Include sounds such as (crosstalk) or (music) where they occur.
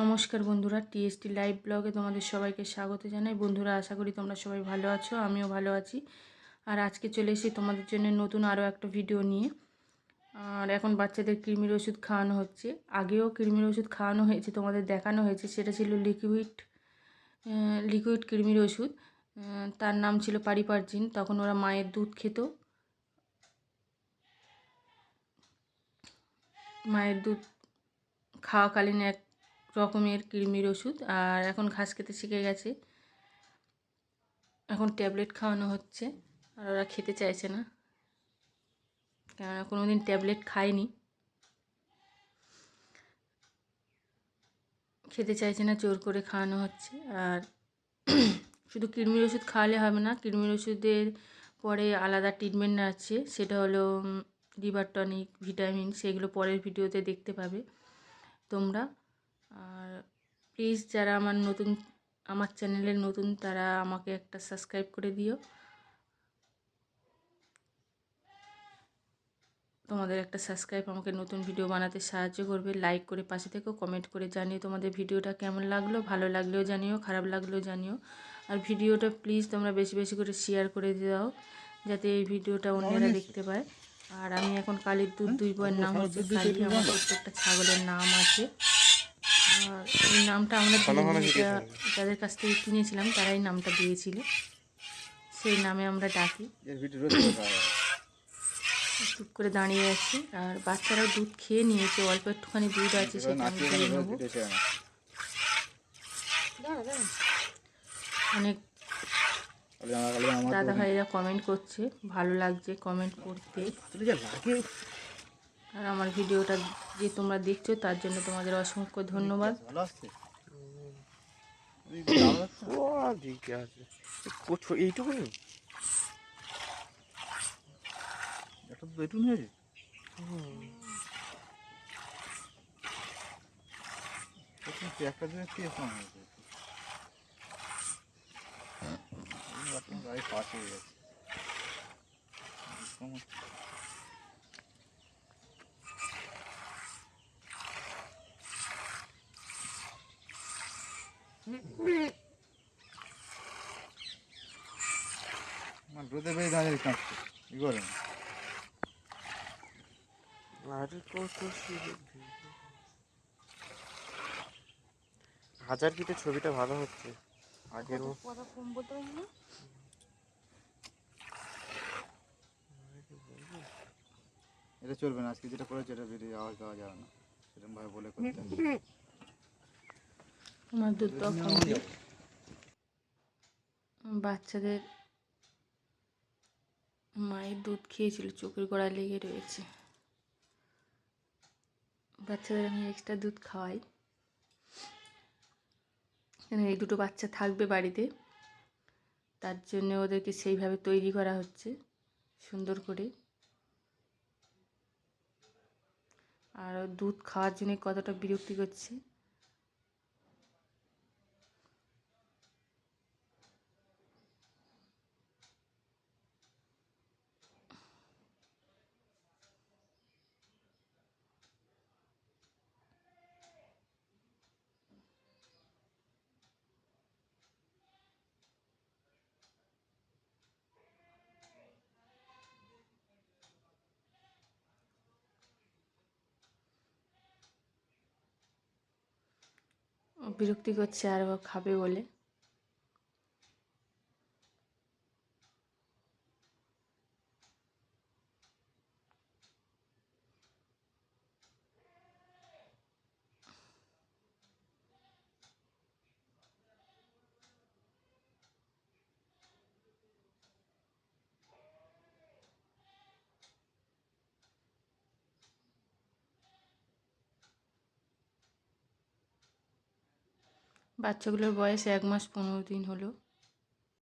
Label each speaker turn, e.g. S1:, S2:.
S1: নমস্কার বন্ধুরা TST live ব্লগে তোমাদের সবাইকে স্বাগত জানাই। বন্ধুরা, আশা করি তোমরা সবাই ভালো আছো, আমিও ভালো আছি। আর আজকে চলে এসেছি তোমাদের জন্য নতুন আরও একটা ভিডিও নিয়ে। আর এখন বাচ্চাদের কৃমির ওষুধ খাওয়ানো হচ্ছে। আগেও কৃমির ওষুধ খাওয়ানো হয়েছে, তোমাদের দেখানো হয়েছে। সেটা ছিল লিকুইড লিকুইড কৃমির ওষুধ। তার নাম ছিল পারিপার্জিন। তখন ওরা মায়ের দুধ খেত। মায়ের দুধ খাওয়াকালীন এক রকমের কৃমির ওষুধ, আর এখন ঘাস খেতে শিখে গেছে। এখন ট্যাবলেট খাওয়ানো হচ্ছে, আর ওরা খেতে চাইছে না। কেননা কোনো দিন ট্যাবলেট খায়নি। খেতে চাইছে না, জোর করে খাওয়ানো হচ্ছে। আর (clears throat) শুধু কৃমির ওষুধ খাওয়ালে হবে না, কৃমির ওষুধের পরে আলাদা ট্রিটমেন্ট আছে। সেটা হলো লিভার টনিক ভিটামিন সেগুলো পরের ভিডিওতে দেখতে পাবে তোমরা। আর প্লিজ যারা আমার নতুন আমার চ্যানেলের নতুন তারা আমাকে একটা সাবস্ক্রাইব করে দিও। তোমাদের একটা সাবস্ক্রাইব আমাকে নতুন ভিডিও বানাতে সাহায্য করবে। লাইক করে পাশে থেকেও কমেন্ট করে জানিও তোমাদের ভিডিওটা কেমন লাগল ভালো লাগলেও জানিও খারাপ লাগলেও জানিও। আর ভিডিওটা প্লিজ তোমরা বেশি বেশি করে শেয়ার করে দাও যাতে এই ভিডিওটা অন্যরা দেখতে পায়। আর আমি এখন কালীর দুধ দুই বয়ের নাম হচ্ছে কালী আমার প্রত্যেকটা ছাগলের নাম আছে। এই নামটা আমরা যাদের কাছ থেকে কিনেছিলাম তারাই নামটা দিয়েছিল। সেই নামে আমরা ডাকি। চুপ করে দাঁড়িয়ে আছি। আর বাচ্চারাও দুধ খেয়ে নিয়েছে অল্প একটুখানি দুধ আছে সেটা আমি দিয়ে নেব। অনেক দাদা ভাইরা কমেন্ট করছে ভালো লাগছে কমেন্ট করতে। আর আমার ভিডিওটা যে তোমরা দেখছ, তার জন্য তোমাদের অসংখ্য ধন্যবাদ।
S2: এইটুকুনি
S3: একটা আছে দিনে কি হয়েছে গাড়ি পাশ হয়ে গেছে রোদে বেয়ে দাঁড়িয়ে কাঁপছে কি করে?
S2: আরে কত হাজার ফিটের ছবিটা ভালো হচ্ছে। আগের
S3: এটা চলবে না আজকে যেটা করেছে এটা বেরিয়ে আওয়াজ দেওয়া যাবে না। সেরকম ভাবে বলে করতে।
S1: আমার দুধটাও কমপ্লিট বাচ্চাদের মায়ের দুধ খেয়েছিল, চোখের গোড়া লেগে রয়েছে। বাচ্চাদের আমি এক্সট্রা দুধ খাওয়াই। কেন এই দুটো বাচ্চা থাকবে বাড়িতে, তার জন্য ওদেরকে সেইভাবে তৈরি করা হচ্ছে, সুন্দর করে। আর দুধ খাওয়ার জন্য কতটা বিরক্তি করছে। বিরক্তি করছে আর খাবে বলে। বাচ্চাগুলোর বয়স এক মাস পনেরো দিন হলো।